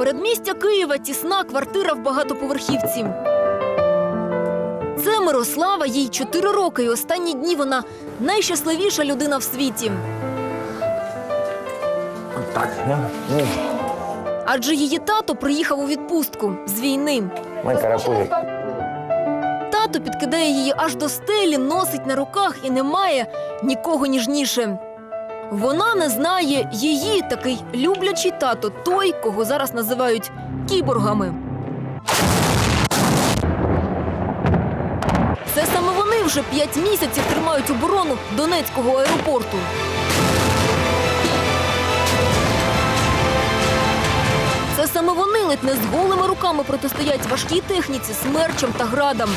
Передмістя Києва тісна квартира в багатоповерхівці. Це Мирослава, їй 4 роки, і останні дні вона найщасливіша людина в світі. Так, Адже її тато приїхав у відпустку з війни. Тато підкидає її аж до стелі, носить на руках і немає нікого ніжніше. Вона не знає її такий люблячий тато, той, кого зараз називають кіборгами. Це саме вони вже п'ять місяців тримають оборону Донецького аеропорту. Це саме вони ледь не з голими руками протистоять важкій техніці, смерчам та градам.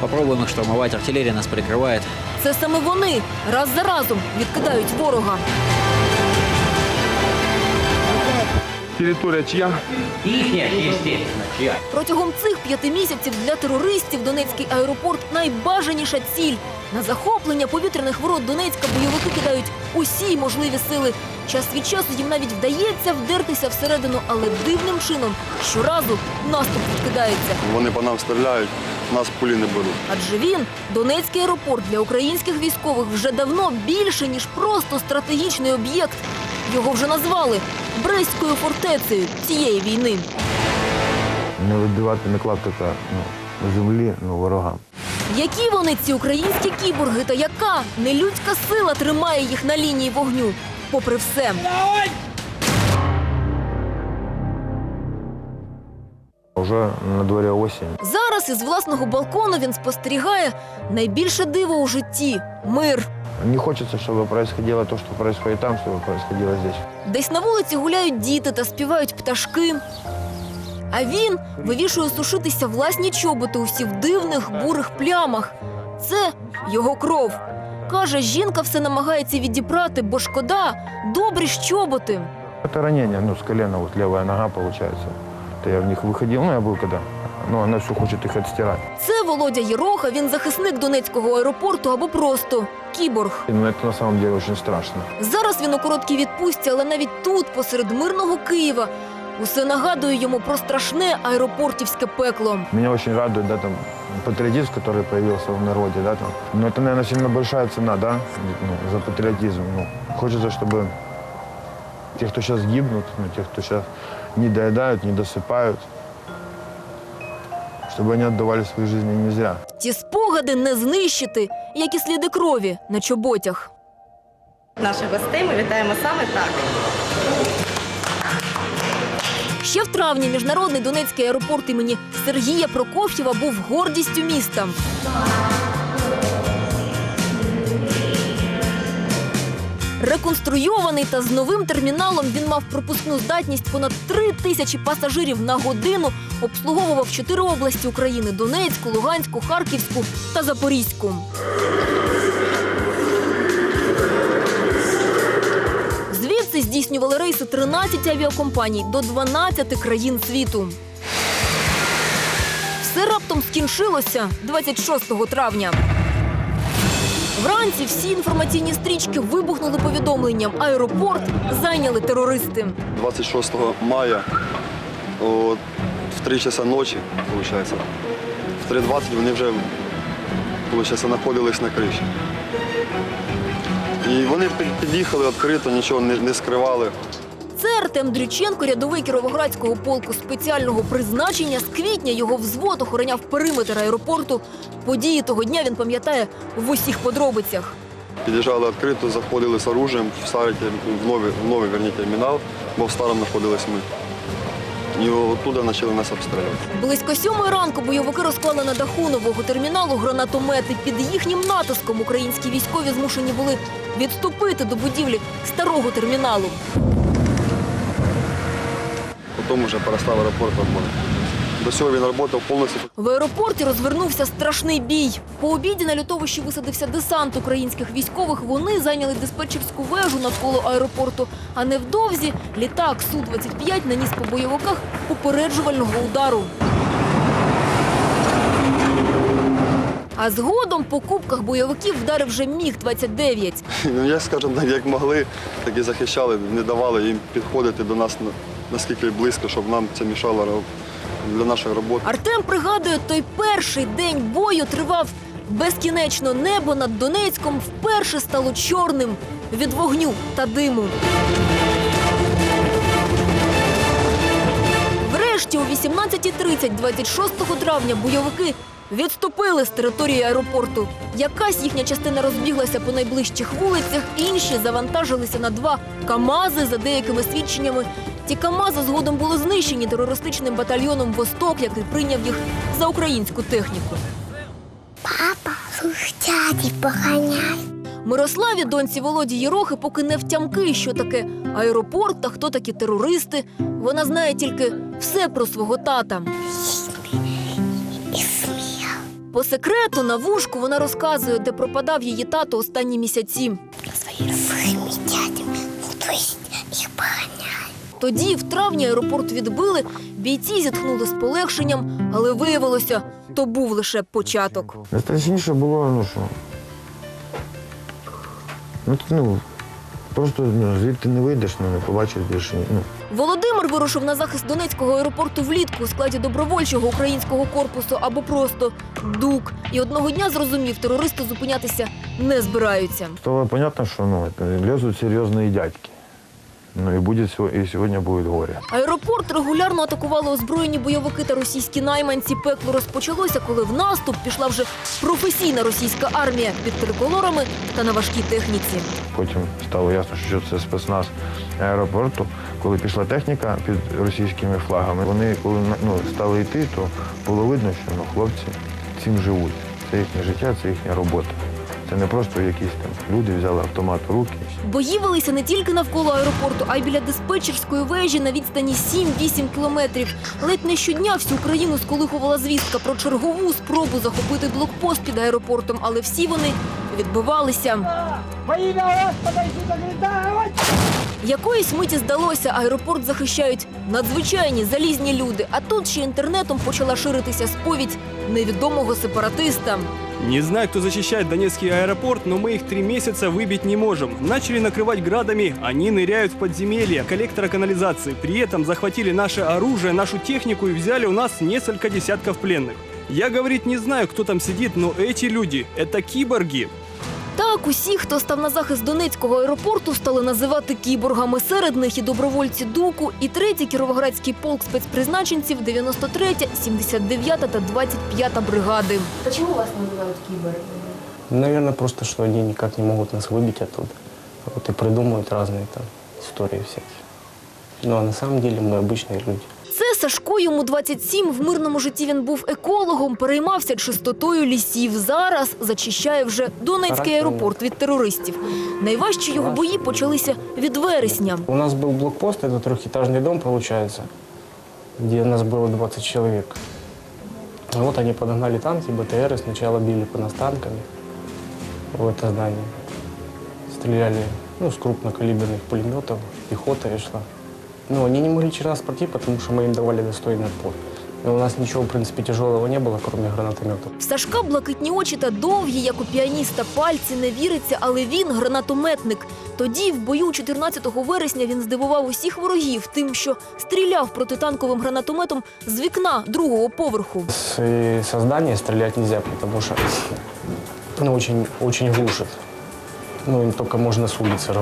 Попробуем их штурмовать, артиллерия нас прикрывает. Це саме вони раз за разом відкидають ворога. Територія чия? Ихняя, естественно, чья? Протягом цих п'яти місяців для терористів Донецький аеропорт найбажаніша ціль. На захоплення повітряних ворот Донецька бойовики кидають усі можливі сили. Час від часу їм навіть вдається вдертися всередину, але дивним чином щоразу наступ відкидається. Вони по нам стріляють, нас пулі не беруть. Адже він, Донецький аеропорт для українських військових, вже давно більше, ніж просто стратегічний об'єкт. Його вже назвали Брестською фортецею цієї війни. Не вибивати, не клаптика ну, землі ну, ворогам. Які вони ці українські кіборги та яка нелюдська сила тримає їх на лінії вогню? Попри все, Уже на дворі осінь. зараз із власного балкону він спостерігає найбільше диво у житті мир. Не хочеться, щоб происходило то, що происходит там, щоб происходило здесь. Десь на вулиці гуляють діти та співають пташки. А він вивішує сушитися власні чоботи усі в дивних бурих плямах. Це його кров. Каже, жінка все намагається відібрати, бо шкода, добрі ж чоботи. Это ранение, ну, с колена, вот левая нога получается. Это я в них выходил, ну, я был когда. Ну, она все хочет их отстирать. Це Володя Єроха, він захисник Донецького аеропорту або просто кіборг. Но это на самом деле очень страшно. Зараз він у короткій відпустці, але навіть тут, посеред мирного Києва, усе нагадує йому про страшне аеропортівське пекло. Меня очень радует, да, там, патриотизм, который появился в народе, да, там. Но это, наверное, сильно большая цена, да, ну, за патриотизм. Ну, хочется, чтобы те, кто сейчас гибнут, ну, те, кто сейчас не доедают, не досыпают, чтобы они отдавали свою жизни не зря. Ті спогади не знищити, як і сліди крові на чоботях. Наших гостей ми вітаємо саме так. Ще в травні міжнародний Донецький аеропорт імені Сергія Прокоф'єва був гордістю міста. Реконструйований та з новим терміналом він мав пропускну здатність понад три тисячі пасажирів на годину, обслуговував чотири області України: Донецьку, Луганську, Харківську та Запорізьку. Звідси здійснювали рейси 13 авіакомпаній до 12 країн світу. Все раптом скінчилося 26 травня. Вранці всі інформаційні стрічки вибухнули повідомленням. Аеропорт зайняли терористи. 26 мая в 3 часа ночі, виходить, в 3.20 вони вже знаходились на криші. І вони під'їхали відкрито, нічого не скривали. Це Артем Дрюченко, рядовий Кіровоградського полку спеціального призначення. З квітня його взвод охороняв периметр аеропорту. Події того дня він пам'ятає в усіх подробицях. Під'їжджали відкрито, заходили з оружием в старий в новий, в новий верні, термінал, бо в старому знаходились ми. І оттуда почали нас обстрілювати. Близько сьомої ранку бойовики розклали на даху нового терміналу гранатомети. Під їхнім натиском українські військові змушені були відступити до будівлі старого терміналу. Потім вже перестав аеропорт працювати. До цього він працював повністю. В аеропорті розвернувся страшний бій. По обіді на лютовищі висадився десант українських військових. Вони зайняли диспетчерську вежу навколо аеропорту. А невдовзі літак Су-25 наніс по бойовиках попереджувального удару. А згодом по кубках бойовиків вдарив вже Міг-29. Ну, я, так, як могли, так і захищали, не давали їм підходити до нас на- наскільки близько, щоб нам це мішало для нашої роботи. Артем пригадує, той перший день бою тривав безкінечно. Небо над Донецьком вперше стало чорним від вогню та диму. Врешті о 18.30 26 травня бойовики відступили з території аеропорту. Якась їхня частина розбіглася по найближчих вулицях, інші завантажилися на два КАМАЗи за деякими свідченнями. Ті КАМАЗи згодом були знищені терористичним батальйоном Восток, який прийняв їх за українську техніку. Папа, слушай, дяді поганяй. Мирославі, доньці Володі Єрохи, поки не втямки, що таке аеропорт та хто такі терористи. Вона знає тільки все про свого тата. По секрету на вушку вона розказує, де пропадав її тато останні місяці. Своїми дядями. Ну. Тоді, в травні, аеропорт відбили, бійці зітхнули з полегшенням, але виявилося, то був лише початок. Найстрашніше було, ну що. Ну, ну, просто ну, звідти не вийдеш, ну, не побачиш більше. Ну, Володимир вирушив на захист Донецького аеропорту влітку у складі добровольчого українського корпусу або просто ДУК. І одного дня зрозумів, терористи зупинятися не збираються. стало понятно, що ну, это, серйозні дядьки. Ну і буде сьо- і сьогодні буде горе. Аеропорт регулярно атакували озброєні бойовики та російські найманці. Пекло розпочалося, коли в наступ пішла вже професійна російська армія під триколорами та на важкій техніці. Потім стало ясно, що це спецназ аеропорту. Коли пішла техніка під російськими флагами, вони коли ну, стали йти, то було видно, що ну, хлопці цим живуть. Це їхнє життя, це їхня робота. Це не просто якісь там люди взяли автомат в руки. Бої велися не тільки навколо аеропорту, а й біля диспетчерської вежі на відстані 7-8 кілометрів. Ледь не щодня всю країну сколихувала звістка про чергову спробу захопити блокпост під аеропортом, але всі вони відбивалися. Якоїсь миті здалося, аеропорт захищають надзвичайні залізні люди. А тут ще інтернетом почала ширитися сповідь невідомого сепаратиста. Не знаю, кто защищает Донецкий аэропорт, но мы их три месяца выбить не можем. Начали накрывать градами, они ныряют в подземелье коллектора канализации. При этом захватили наше оружие, нашу технику и взяли у нас несколько десятков пленных. Я, говорит, не знаю, кто там сидит, но эти люди – это киборги. Так, усі, хто став на захист Донецького аеропорту, стали називати кіборгами. Серед них і добровольці ДУКу, і третій кіровоградський полк спецпризначенців, 93, 79 та 25 бригади. Чому вас називають кіборги? Наверное, просто, что они никак не могут нас выбить оттуда. Вот и придумывают разные там истории всякие. Ну, а на самом деле мы обычные люди. Це Сашко, йому 27, в мирному житті він був екологом, переймався чистотою лісів. Зараз зачищає вже Донецький аеропорт від терористів. Найважчі його бої почалися від вересня. У нас был блокпост, это трехэтажный дом, получается, где нас было 20 человек. И вот они подогнали танки, БТРы, сначала били по нас танками в это здание. Стреляли ну, с крупнокалиберных пулеметов, пехота и шла. Ну, они не могли через нас пройти, потому что мы им давали достойный отпор. Но у нас ничего, в принципе, тяжелого не было, кроме гранатометов. В Сашка блакитні очі та довгі, як у піаніста, пальці не віриться, але він гранатометник. Тоді, в бою 14 вересня, він здивував усіх ворогів тим, що стріляв протитанковим гранатометом з вікна другого поверху. С э, со здания стрелять нельзя, потому что ну, очень, очень глушит. Ну, и только можно с улицы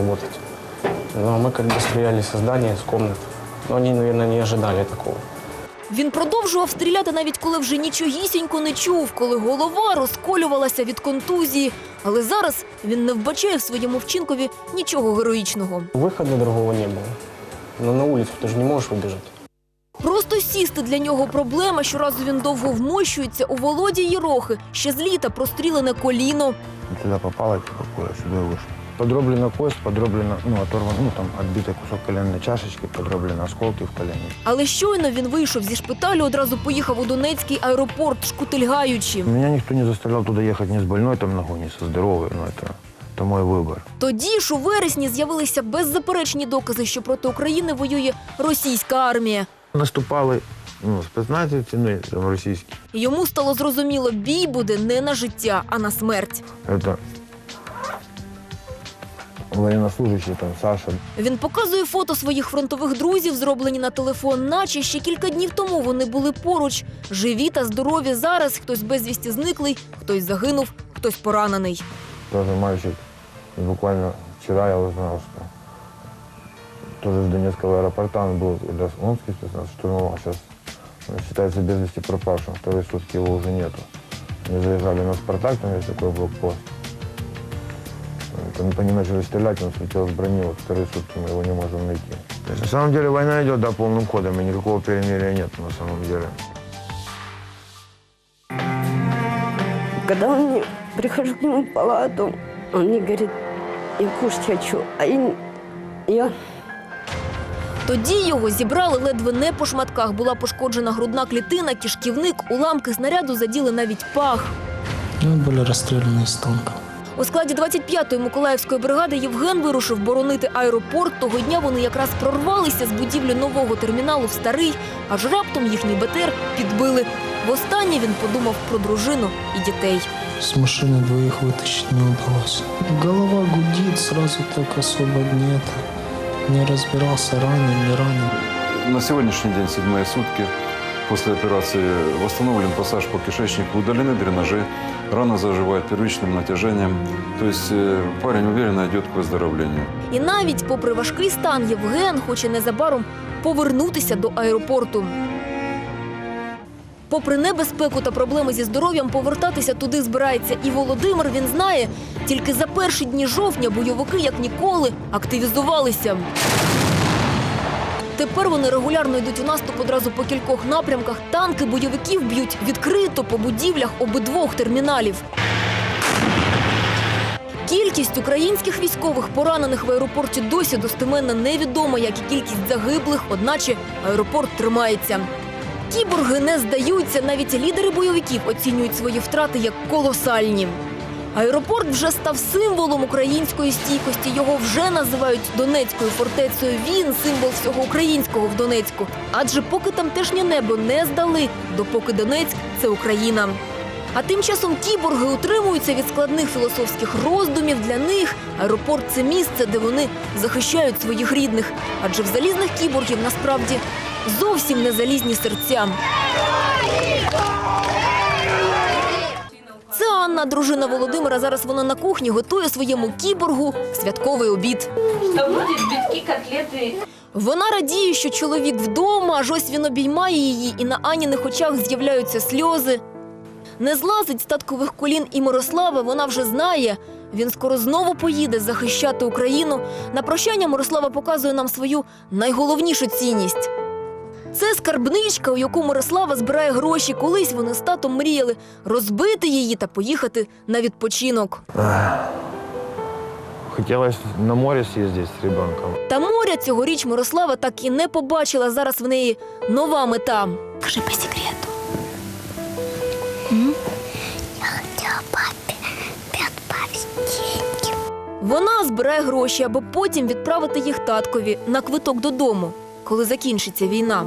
работать. Ну, а мы как бы стреляли со здания, с комнат. Но они, наверное, не ожидали такого. Він продовжував стріляти навіть коли вже нічогісінько не чув, коли голова розколювалася від контузії. Але зараз він не вбачає в своєму вчинкові нічого героїчного. Выхода другого не было. Но на улицу ты же не можешь выбежать. Просто сісти для нього проблема. Щоразу він довго вмощується у Володі Єрохи. Ще з літа прострілене коліно. И туда попало, типа, куда сюда и вышло. Подроблена кость, подроблена, ну, оторван, ну, там, отбитый кусок коленной чашечки, подроблены осколки в колене. Але щойно він вийшов зі шпиталю, одразу поїхав у Донецький аеропорт, шкутильгаючи. Меня никто не заставлял туда ехать ни с больной там ногой, ни со здоровой, ну, это, это мой выбор. Тоді ж у вересні з'явилися беззаперечні докази, що проти України воює російська армія. Наступали ну, спецназівці, ну, там, російські. Йому стало зрозуміло, бій буде не на життя, а на смерть. Это военнослужащий, там, Саша. Він показує фото своїх фронтових друзів, зроблені на телефон, наче ще кілька днів тому вони були поруч. Живі та здорові зараз. Хтось безвісті зниклий, хтось загинув, хтось поранений. Тоже мальчик. И буквально вчера я узнал, что тоже с Донецкого аэропорта он был, или Омский спецназ штурмовал, сейчас он считается без вести пропавшим, вторые сутки его уже нету. Они заезжали на Спартак, там есть такой блокпост. Там по ним начали стрелять, он слетел с брони, вот вторые сутки мы его не можем найти. То есть, на самом деле война идет да, полным ходом, и никакого перемирия нет на самом деле. Когда он мне, прихожу к нему в палату, он мне говорит, я кушать хочу, а я, не- я Тоді його зібрали ледве не по шматках. Була пошкоджена грудна клітина, кишківник, уламки снаряду заділи навіть пах. Мы были расстреляны из танка. У складі 25-ї Миколаївської бригади Євген вирушив боронити аеропорт. Того дня вони якраз прорвалися з будівлі нового терміналу в старий, аж раптом їхній БТР підбили. Востаннє він подумав про дружину і дітей. С машины двоих вытащить не удалось. Голова гудит, сразу так особо нет. Не разбирался, ранен, не ранен. На сегодняшний день, седьмые сутки, после операции восстановлен пассаж по кишечнику, удалены дренажи, рана заживает первичным натяжением. То есть э, парень уверенно идет к выздоровлению. І навіть попри важкий стан Євген хоче незабаром повернутися до аеропорту. Попри небезпеку та проблеми зі здоров'ям, повертатися туди збирається і Володимир. Він знає, тільки за перші дні жовтня бойовики як ніколи активізувалися. Тепер вони регулярно йдуть у наступ одразу по кількох напрямках. Танки бойовиків б'ють відкрито по будівлях обидвох терміналів. Кількість українських військових поранених в аеропорті досі достеменно невідома, як і кількість загиблих, одначе аеропорт тримається. Кіборги не здаються, навіть лідери бойовиків оцінюють свої втрати як колосальні. Аеропорт вже став символом української стійкості. Його вже називають Донецькою фортецею. Він символ всього українського в Донецьку. Адже поки тамтешнє небо не здали, допоки Донецьк це Україна. А тим часом кіборги утримуються від складних філософських роздумів. Для них аеропорт це місце, де вони захищають своїх рідних. Адже в залізних кіборгів насправді зовсім не залізні серця. Це Анна, дружина Володимира. Зараз вона на кухні готує своєму кіборгу святковий обід. Вона радіє, що чоловік вдома, аж ось він обіймає її, і на Аніних очах з'являються сльози. Не злазить з таткових колін і Мирослава, вона вже знає. Він скоро знову поїде захищати Україну. На прощання Мирослава показує нам свою найголовнішу цінність. Це скарбничка, у яку Мирослава збирає гроші. Колись вони з татом мріяли розбити її та поїхати на відпочинок. Хотелось на море съездить с ребенком. Та моря цьогоріч Мирослава так і не побачила. Зараз в неї нова мета. Скажи по секрету. Я папе отправить. Вона збирає гроші, аби потім відправити їх таткові на квиток додому, коли закінчиться війна.